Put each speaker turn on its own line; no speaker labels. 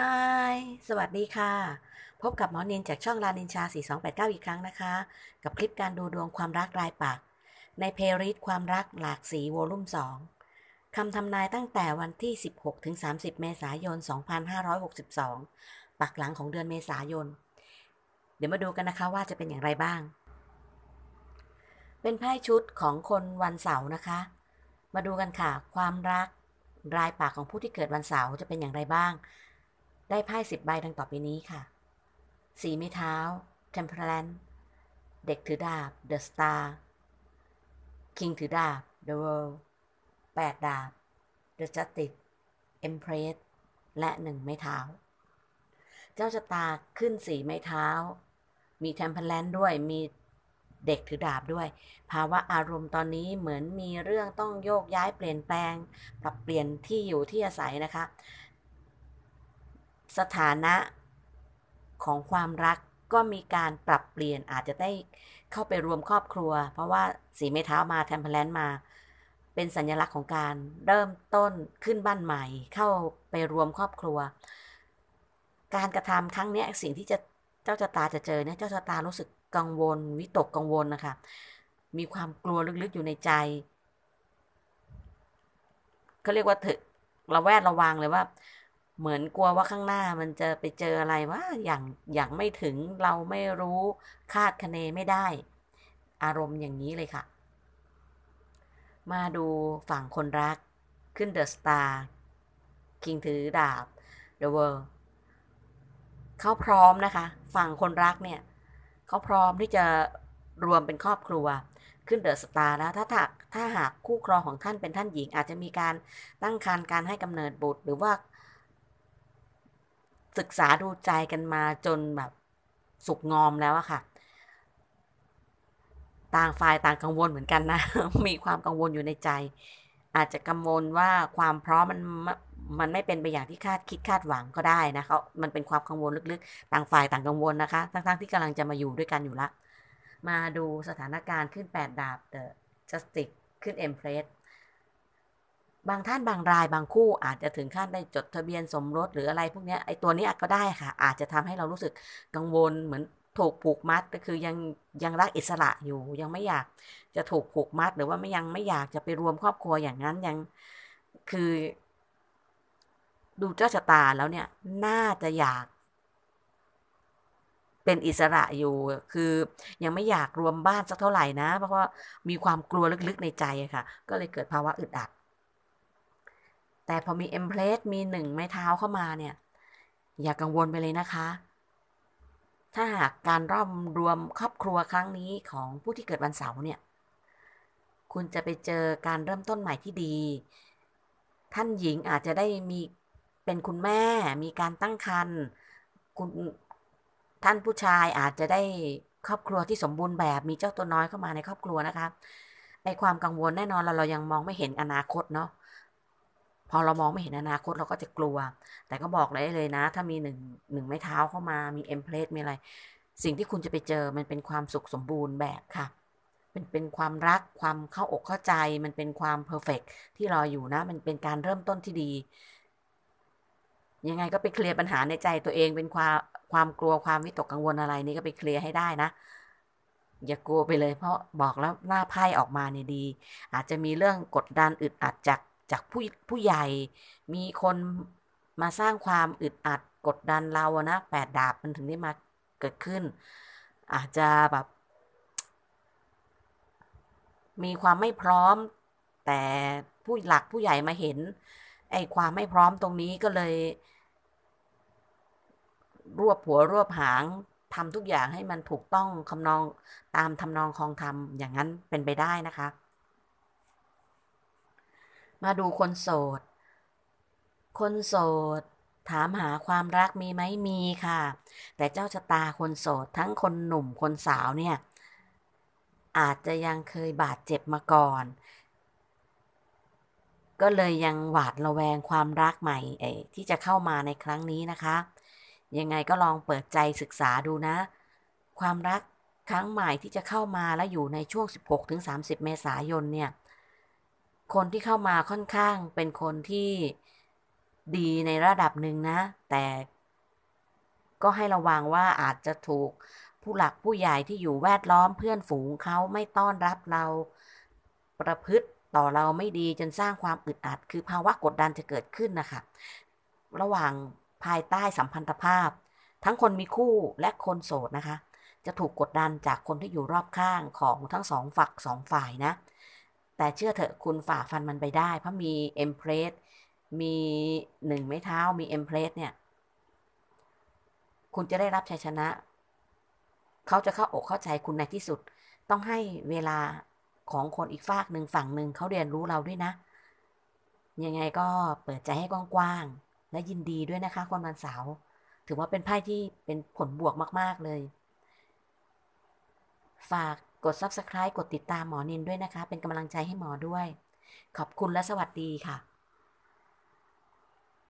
ฮายสวัสดีค่ะ พบกับหมอเนินจากช่องลานินชา 4289 อีกครั้งนะคะ กับคลิปการดูดวงความรักรายปัก ในเพริตความรักหลากสีโวลุ่ม 2 คำทำนายตั้งแต่วันที่ 16 ถึง 30 เมษายน 2562 ปักหลังของเดือนเมษายน เดี๋ยวมาดูกันนะคะว่าจะเป็นอย่างไรบ้าง เป็นไพ่ชุดของคนวันเสาร์นะคะ มาดูกันค่ะ ความรักรายปากของผู้ที่เกิดวันเสาร์จะเป็นอย่างไรบ้าง ได้ไพ่สิบใบดังต่อไปนี้ค่ะ สีไม้เท้า Temperance เด็กถือดาบ The Star King ถือดาบ The World แปดดาบ The Justice Empress และหนึ่งไม้เท้า เจ้าชะตาขึ้นสีไม้เท้า มี Temperance ด้วย มีเด็กถือดาบด้วย ภาวะอารมณ์ตอนนี้เหมือนมีเรื่องต้องโยกย้ายเปลี่ยนแปลง ปรับเปลี่ยนที่อยู่ที่อาศัยนะคะ สถานะของความรักก็มีการปรับเปลี่ยนอาจจะได้เข้าไปรวมครอบครัว เพราะว่าสีไม้เท้ามาแทมเพลนมา เป็นสัญลักษณ์ของการเริ่มต้นขึ้นบ้านใหม่ เข้าไปรวมครอบครัว การกระทำครั้งนี้สิ่งที่จะเจ้าชะตาจะเจอเนี่ยเจ้าชะตารู้สึกกังวล วิตกกังวลนะคะมีความกลัวลึกๆอยู่ในใจเขาเรียกว่าถึกระแวดระวังเลยว่า เหมือนกลัวว่าข้างหน้ามันจะไปเจออะไรว่าอย่างอย่างไม่ถึงเราไม่รู้คาดคะเนไม่ได้ อารมณ์อย่างนี้เลยค่ะ มาดูฝั่งคนรักขึ้นเดอะสตาร์คิงถือดาบเดอะเวิร์เขาพร้อมนะคะ ฝั่งคนรักเนี่ย เขาพร้อมที่จะรวมเป็นครอบครัวขึ้นเดอะสตาร์แล้วถ้าถ้าถ้าหากคู่ครองของท่านเป็นท่านหญิง อาจจะมีการตั้งครรภ์การให้กำเนิดบุตร หรือว่า ศึกษาดูใจกันมาจนแบบสุกงอมแล้วอะค่ะ ต่างฝ่ายต่างกังวลเหมือนกันนะ มีความกังวลอยู่ในใจ อาจจะกังวลว่าความพร้อมมันมันไม่เป็นไปอย่างที่คาดคิดคาดหวังก็ได้นะเขามันเป็นความกังวลลึกๆ ต่างฝ่ายต่างกังวลนะคะ ทั้งๆที่กำลังจะมาอยู่ด้วยกันอยู่ละ มาดูสถานการณ์ขึ้น 8 ดาบ The Justice ขึ้น Empress บางท่านบางรายบางคู่อาจจะถึงขั้นได้จดทะเบียนสมรสหรืออะไรพวกนี้ไอ้ตัวนี้ก็ได้ค่ะ อาจจะทำให้เรารู้สึกกังวลเหมือนถูกผูกมัดก็คือยังยังรักอิสระอยู่ ยังไม่อยากจะถูกผูกมัด หรือว่าไม่ยังไม่อยากจะไปรวมครอบครัวอย่างนั้นยังคือ ดูเจ้าชะตาแล้วเนี่ย น่าจะอยาก เป็นอิสระอยู่ คือยังไม่อยากรวมบ้านสักเท่าไหร่นะ เพราะว่ามีความกลัวลึกๆในใจค่ะ ก็เลยเกิดภาวะอึดอัด แต่พอมีเอ็มเพลสมีหนึ่งไม้เท้าเข้ามาเนี่ย อย่ากังวลไปเลยนะคะ ถ้าหากการร่วมรวมครอบครัวครั้งนี้ของผู้ที่เกิดวันเสาร์เนี่ย คุณจะไปเจอการเริ่มต้นใหม่ที่ดี ท่านหญิงอาจจะได้มีเป็นคุณแม่ มีการตั้งครรภ์คุณท่านผู้ชายอาจจะได้ครอบครัวที่สมบูรณ์แบบมีเจ้าตัวน้อยเข้ามาในครอบครัวนะคะไอความกังวลแน่นอนเราเรายังมองไม่เห็นอนาคตเนาะ พอเรามองไม่เห็นอนาคตเราก็จะกลัว แต่ก็บอกเลยเลยนะ ถ้ามีหนึ่งหนึ่งไม้เท้าเข้ามามีเอ็มเพลสมีอะไร สิ่งที่คุณจะไปเจอมันเป็นความสุขสมบูรณ์แบบค่ะเป็นเป็นความรักความเข้าอกเข้าใจมันเป็นความเพอร์เฟกที่รออยู่นะ มันเป็นการเริ่มต้นที่ดี ยังไงก็ไปเคลียร์ปัญหาในใจตัวเองเป็นความความกลัวความวิตกกังวลอะไรนี่ก็ไปเคลียร์ให้ได้นะ อย่ากลัวไปเลยเพราะบอกแล้วหน้าไพ่ออกมาเนี่ยดี อาจจะมีเรื่องกดดันอึดอัดจาก จากผู้ผู้ใหญ่ มีคนมาสร้างความอึดอัดกดดันเราอะนะแปดดาบมันถึงได้มาเกิดขึ้น อาจจะแบบ มีความไม่พร้อม แต่ผู้หลักผู้ใหญ่มาเห็น ไอ้ความไม่พร้อมตรงนี้ก็เลย รวบหัวรวบหางทำทุกอย่างให้มันถูกต้องคำนองตามทำนองคองธรรมอย่างนั้นเป็นไปได้นะคะ มาดูคนโสด คนโสด ถามหาความรักมีไหมมีค่ะ แต่เจ้าชะตาคนโสด ทั้งคนหนุ่มคนสาวเนี่ย อาจจะยังเคยบาดเจ็บมาก่อน ก็เลยยังหวาดระแวงความรักใหม่ที่จะเข้ามาในครั้งนี้นะคะ ยังไงก็ลองเปิดใจศึกษาดูนะ ความรักครั้งใหม่ที่จะเข้ามาและอยู่ในช่วง 16-30 เมษายนเนี่ย คนที่เข้ามาค่อนข้างเป็นคนที่ดีในระดับหนึ่งนะ แต่ก็ให้ระวังว่าอาจจะถูกผู้หลักผู้ใหญ่ที่อยู่แวดล้อมเพื่อนฝูงเขาไม่ต้อนรับเราประพฤติต่อเราไม่ดีจนสร้างความอึดอัด คือภาวะกดดันจะเกิดขึ้นนะคะ ระหว่างภายใต้สัมพันธภาพ ทั้งคนมีคู่และคนโสดนะคะ จะถูกกดดันจากคนที่อยู่รอบข้างของทั้งสองฝักสองฝ่ายนะ แต่เชื่อเถอะคุณฝ่าฟันมันไปได้ เพราะมีเอ็มเพรสมีหนึ่งไม้เท้ามีเอ็มเพรสเนี่ย คุณจะได้รับชัยชนะ เขาจะเข้าอกเข้าใจคุณในที่สุด ต้องให้เวลาของคนอีกฝากหนึ่งฝั่งหนึ่งเขาเรียนรู้เราด้วยนะ ยังไงก็เปิดใจให้กว้างๆและยินดีด้วยนะคะคนวันเสาร์ถือว่าเป็นไพ่ที่เป็นผลบวกมาก ๆเลย ฝาก กด Subscribe กดติดตามหมอนินด้วยนะคะ เป็นกำลังใจให้หมอด้วย ขอบคุณและสวัสดีค่ะ